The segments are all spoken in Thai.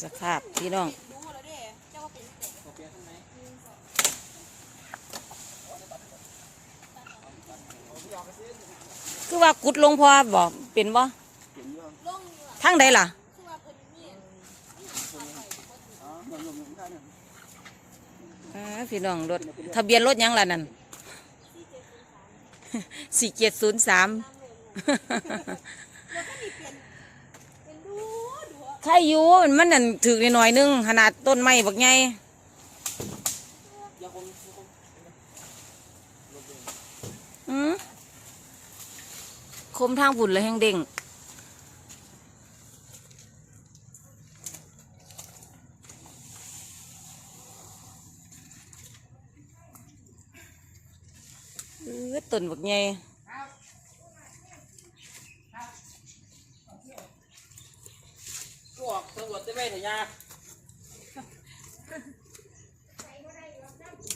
สภาพพี่น้องคือว่ากุดลงพอบอกเป็นบ่ทางใดล่ะเอ้อพี่น้องรถทะเบียนรถยังล่ะนั่นสี่เจ็ดศูนย์สาม ใครอยู่มันนั่นถือหน่อยนึงขนาดต้นไม้บักไงอืมคมทางฝุ่นเลยแห้งเด้งเออต้นบักไง พวก ตำรวจจะไม่เห็นยา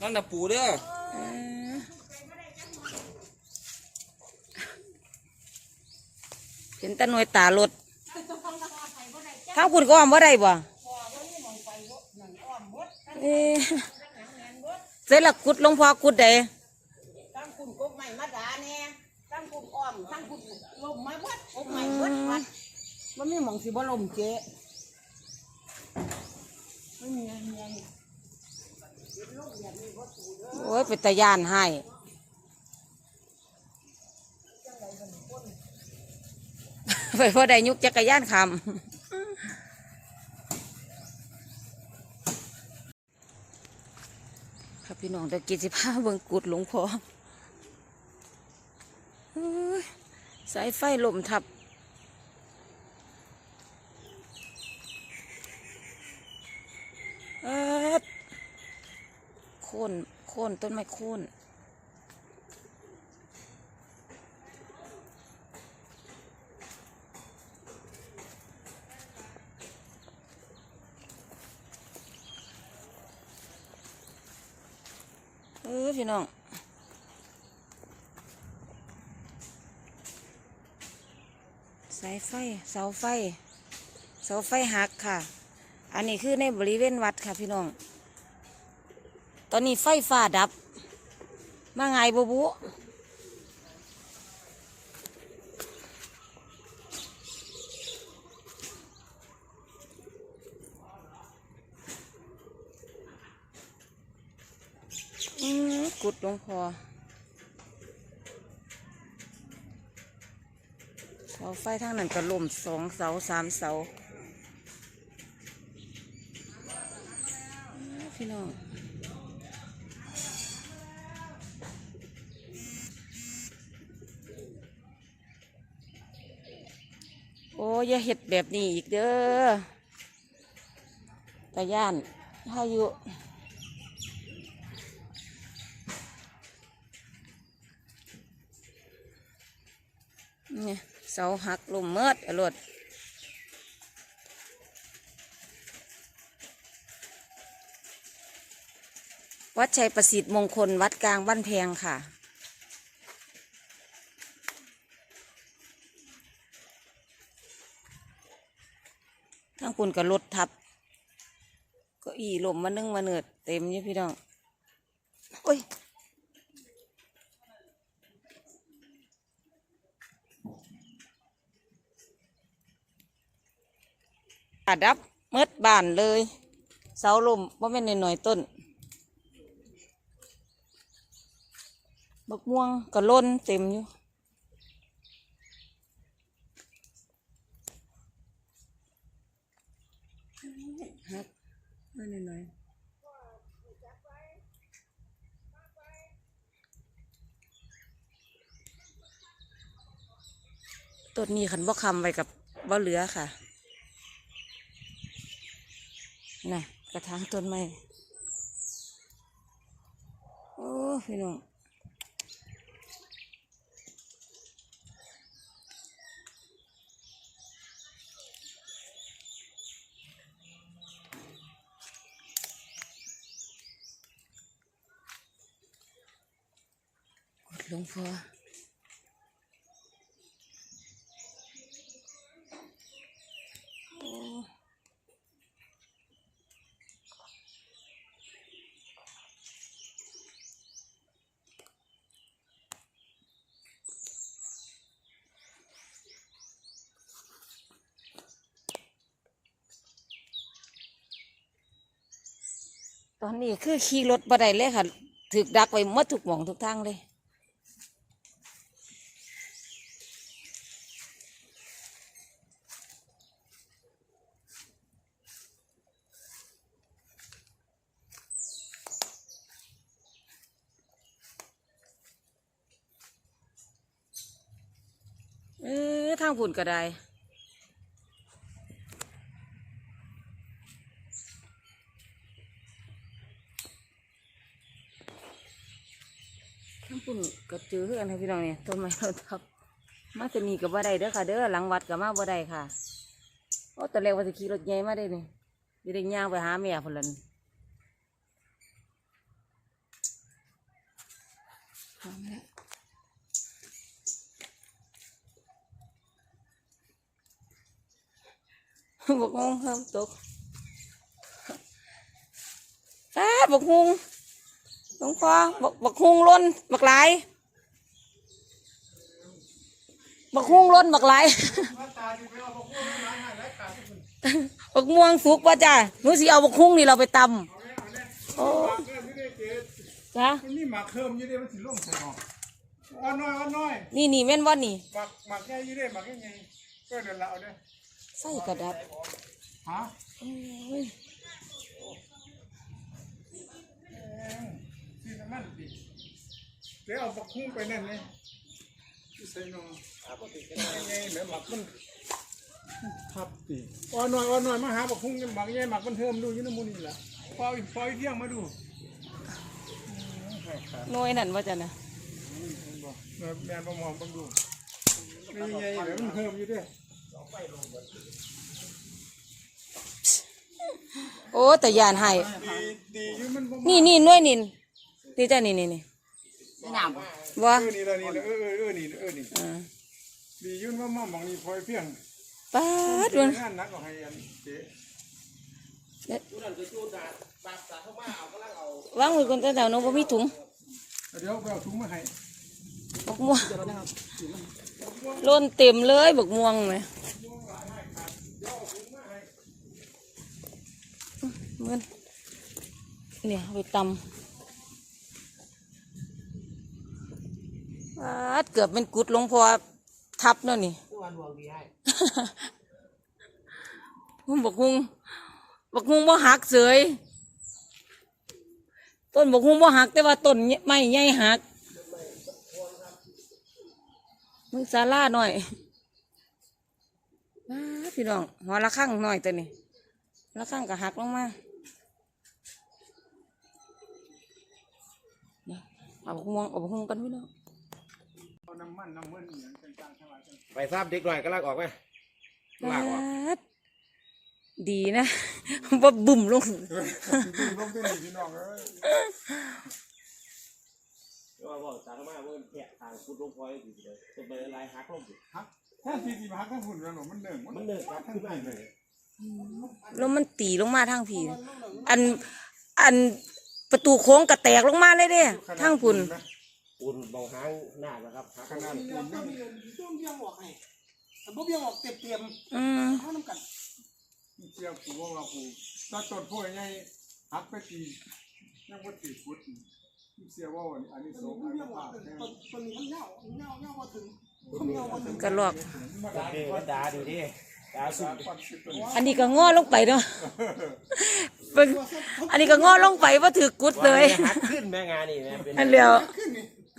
นั่นน่ะปูเด้อเออเห็นแตะหน่วยตารถทางคุณก็อ้อมว่าได้บ่เอ๊ะเสร็จและกุดหลวงพ่อกุดใดตั้งคุณกบใหม่มาดาเนี่ตั้งคุณอ้อมตั้งคุณลมม้วัดกบใหม่วัดวัดมันไม่มองสิบ่ลมเจ๊ โอ้ยเป็นตะยานให้ไปพอได้ยุกจักรยานคำครับพี่น้องตะกี้สิพาเบิ่งกุดหลวงพ่อเฮ้ยสายไฟลมทับ เอิดโค่นโค่นต้นไม้โค่นเออพี่น้องสายไฟเสาไฟเสาไฟหักค่ะ อันนี้คือในบริเวณวัดค่ะพี่น้อง ตอนนี้ไฟฟ้าดับ มาไงบูบุอืมกุดลงพอเสาไฟทางนั้นก็ล่มสองเสาสามเสาพี่น้อง อยอย่าเห็ดแบบนี้อีกเด้อตาย่านพายุเนี่ยเสาหักลมเมิดอรวดวัดชัยประสิทธิ์มงคล วัดกลางบ้านแพงค่ะ ทั้งคุณกับรถทับ ก็อีลมมานึ่งมาเนิดเต็มอยู่พี่น้องโอ้ยอาดับเมดบานเลย เสาลมว่าเป็นหน่อยต้น บักม่วงก็ล้นเต็มอยู่ฮักมาหน่อยๆ ต้นนี้ขันบ่คำไว้กับบ่เหลือค่ะน่ะกระถางต้นไม้โอ้พี่น้องหลวงพ่อ ตอนนี้คือขี่รถบ่ไดเลยค่ะถึกดักไว้หมดทุกหมองทุกทางเลย เออทางผุ่นก็ได้ ทางผุนก็ เจอเพื่อนค่ะพี่น้องเนี่ยต้นไม้เราทับ มาจะมีกับบ่ได้เด้อค่ะ เด้อหลังวัดกับมาบ่ได้ค่ะโอ้ตอนแรกว่าจะขี่รถใหญ่มาได้นี่จะได้ย่างไปหาแม่พุ่นละนี่หามแล้วบกงงครับตกตาบกฮงหลวงพ่อบกบกฮุงล้นบักหลาย บักฮุงล้นบักหลายบักม่วงสุกป่ะจ้าหนูสิเอาบักฮุงนี่เราไปตำโอ้จ้ามันมีหมักเคิมอยู่เด้มันสิลงใส่หม้ออ่อนน้อยอ่อนน้อยนี่นี่แม่นว่านี่หมักหมักใหญ่อยู่เด้หมักใหญ่ๆก็เดินละเอาเด้อใส่กระดับฮะโอ้ยที่น้ำมันดิเดี๋ยวเอาบักคุ้งไปนั่นเลยที่ ใส่หนอใหญ่ๆเหมือนหมักมันทับติอ่อนน้อยอ่อนน้อยมาหาบักคุ้งกันหมักใหญ่หมักมันเทิมดูอยู่ในหมูนี่ล่ะปล่อยปล่อยเที่ยงมาดูหน้อยนั่นว่าจ้ะนะบ่แม่แม่บ่มองเบิ่งดูนี่ใหญ่ๆเหมือนมันเทิมอยู่เด้โอ้แต่ยานให้ดีดีอยู่มันบ่นี่นี่หน้อยนี่นี่จ้ะนี่นี่นี่ น้ำบ่ว่าเออนี่ละนี่ละเออเออเออนี่เออนี่อ่าดียุ่นว่ามามองนี่พลอยเพียงป้าดวันงานนักก็ให้อันเจ๊ผู้นั้นก็จูดาบาดสาเข้ามาเอากำลังเอาวางมือคนแต่แถวน้องบ่มีถุงเดี๋ยวไปเอาถุงมาให้บักม่วงล้นเต็มเลยบักม่วงไหมเหมือนเนี่ยเอาไปตำ ป้าดเกือบเป็นกุดหลวงพอทับแล้วนี่ ผู้วันดวงดีให้บักฮุงบักฮุงบ่หักเสยต้นบักฮุงบ่หักแต่ว่าต้นไม้ใหญ่หักมึงศาลาหน่อยอ้าพี่น้องหัวละข้างหน่อยตัวนี้ละข้างก็หักลงมาเดี๋ยวเอาบักม่วงเอาบักฮุงกันพี่น้อง น้ำมันน้ำมันอย่างต่างๆทั้งหลายทั้งไปทราบเด็กหน่อยกำลังออกไหมลากออกป๊าดดีนะ ว่าบุ่มลงดึงลงที่นี่พี่น้องเอ้ยว่าบอกสาเข้ามาเมื่อแทะทางพุทธลงพลอยดีเลยจะไปลายหักลงดิฮักแท้ที่ที่มาฮักทั้งหุ่นกันหนูมันเนิ่งมันเดินกลับทั้ขึ้งนไหมานเลเลยยแล้วมันตีลงมาทางผีอัน อันประตูโค้งกระแตกลงมาเลยเด้ทางพุ่น ปูนบองหางหน้านะครับหักขนาดเดี๋ยวต้องเรียนต้องเบี้ยงออกให้แต่บ่เบี้ยงออกเต็มอืมๆเฮานำกันเจียวกูว่ากูถ้าต้นพวกใหญ่ฮักไปตียังบ่ตีฟุตเสียว่าอันนี้สงบ่อันเบี้ยนี้งออภากพต้นแท้ต้นนี้มันเงาเงาเงาบ่ถึงมันเงาบ่ถึงกระลอกดาเด้อดาดูดิดาสุดปัดสิบต้นอันนี้ก็งอลงไปเนาะเบิ่งอันนี้ก็งอลงไปว่าถือกุดเลยหักขึ้นแม่งานนี่แม่เป็นอันเดียว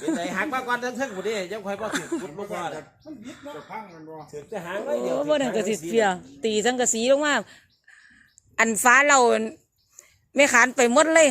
เป็นไรหักมาก่อนทั้งทั้งหมดดิยังคอยบ่ถึงพุทธบ่พอเลยมันบิดเนาะจะพังมันบ่ถึงจะหางไว้โอ้เดี๋ยวบ่นั่นก็สิเปียตีสังกะสีลงมาอันฟ้าเราไม่ขานไปหมดเลย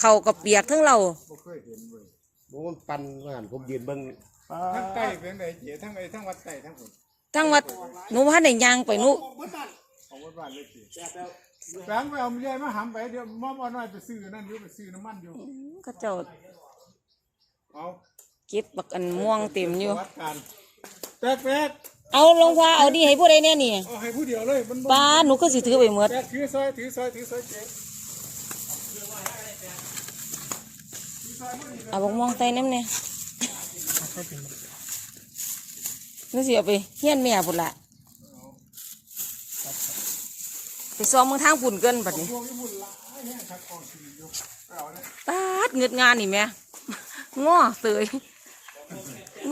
เขาก็เปียกทั้งเราบ่เคยเห็นเว้ยมันปั่นว่าหันผมยืนเบิ่งทั้งใต้เป็นไหนเจ๋ทั้งไอ้ทั้งวัดใต้ทั้งหมดทั้งวัดหนูพันในยางไปหนูเบิดบ้านของวัดบ้านเลยสิแบงไปเอาเมียมาหำไปเดี๋ยวมอบเอาหน่อยไปซื้อนั่นอยู่ไปซื้อน้ำมันอยู่ก็เจ้า เอาเก็บบักอันม่วงเต็มอยู่วัดการแป๊กแป๊กเอาลงว่าเอาดีให้ผู้ใดเนี่ยนี่เอาให้ผู้เดียวเลยมันบ่ป้าหนูก็สิถือไปหมดแป๊กถือซอยถือซอยถือซอยเจ๊เอาบักม่วงใส่น้ำเนี่ยนึกสิเอาไปเฮียนแม่พุ่นละไปซ้อมมือทางปุ่นเกินบัดนี้พวกนี้บุญหลาไม่แห้งครับกองสีอยู่ไปเอาเนี่ยปาดเงืดงานนี่แม่ ง้อเตย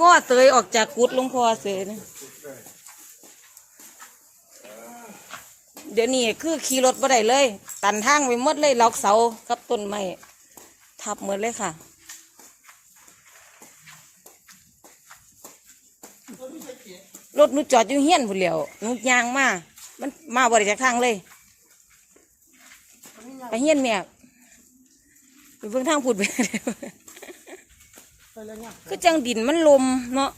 ง้อเตยออกจากกุดลงพอเสยนะเดี๋ยวนี้คือขี่รถบ่ได้เลย ตันทางไปหมดเลยล็อกเสากับต้นไม้ทับหมดเลยค่ะรถหนูจอดอยู่เฮี้ยนพุ่นแหล้วหนูยางมา มันมาบ่ได้จากทางเลย ไปเฮี้ยนแม่ไปเบิ่งทางพูดไปไปแล้วเนี่ย คือจังดินมันลมเนาะ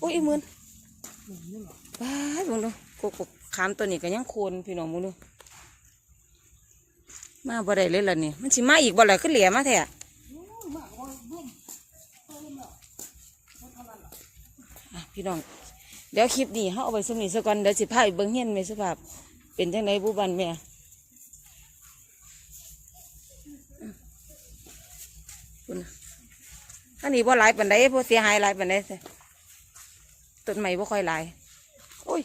โอ้ยอีหมืนว้ายมึงดูกกกขามตัวนี้ก็ยังโคนพี่น้องมึงดูมาบ่ได้เลยล่ะนี่มันสิมาอีกบ่ล่ะขึ้นเหลียมาแท้อะพี่น้อง เดี๋ยวคลิปนี้เขาเอาไปสมิสก่อนเดี๋ยวสิพาไปเบิ่งเฮียนแม่สภาพ เป็นจังไดบุบันแม่คุณน่ะ อันนี้บ่หลายปานใดบ่เสียหายหลายปานใดแท้ต้นไม้บ่ค่อยหลายโอ้ย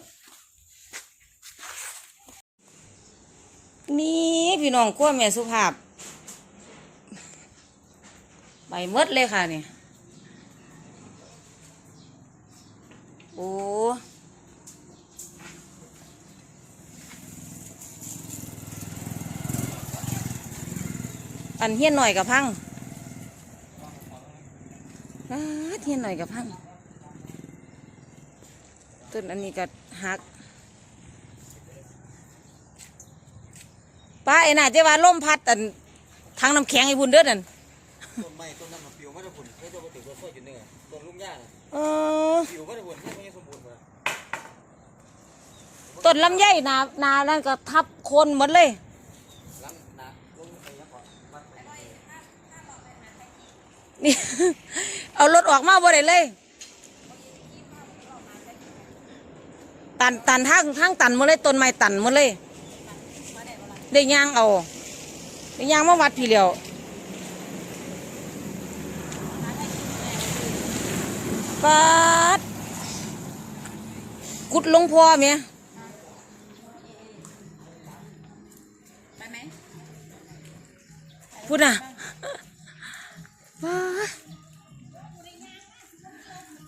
นี่พี่น้องขั้วแม่สุภาพใบหมดเลยค่ะเนี่ยโอ้อันเฮี้ยนหน่อยกับพัง เฮียนหน่อยกับพังต้นอันนี้ก็หักป้าไอ้น่าจะว่าล่มพัดอันทางน้ำแข็งไอ้บุญเด้อนั่นต้นไม้ต้นนั้นมันปิวมาได้ผลไม่ตัวปฏิบัติตัวอยู่เนี่ยต้นลุ่มหญ้าน่ะเออปิวมาได้ผลแค่ไม่สมบูรณ์มาต้นลำไยนานานั่นก็ทับโคนหมดเลย ล้างนะลงไปยังก่อนวัดไป นี่ เอารถออกมาบ่ได้เลย ตันตันทางทางตันหมดเลยต้นไม้ตันหมดเลย ได้ย่างเอา ได้ย่างมาวัดพี่เหลียวปาดกุดหลวงพ่อเมียพูดน่ะว้าย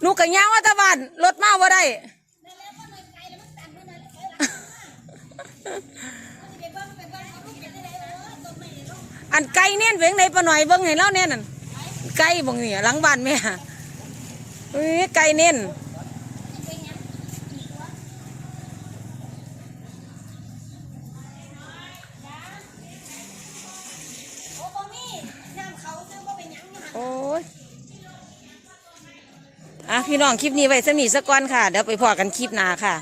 หนูกะย่างว่าตะบ้านรถมาว่าได้อันไก่เนี่ยเวงในปะหน่อยเบิ้งให้เราเนี่ยนั่นไก่บ่งนี่หลังบ้านแม่เฮ้ยไก่เนี่ย พี่น้องคลิปนี้ไว้สมีสักก้อนค่ะ เดี๋ยวไปพอกันคลิปหน้าค่ะ